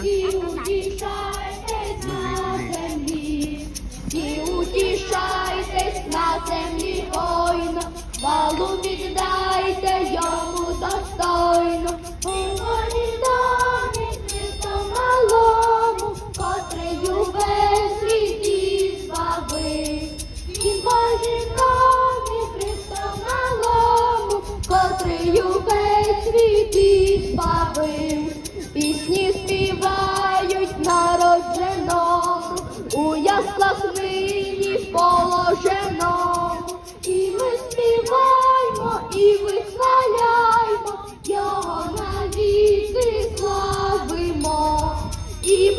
Всі утішайтесь на землі, всі утішайтесь на землі гойно, хвалу віддайте йому достойно. Поволі Христом малому, у яслах нині положено, і ми співаємо, і вихваляємо, його навіки славимо. І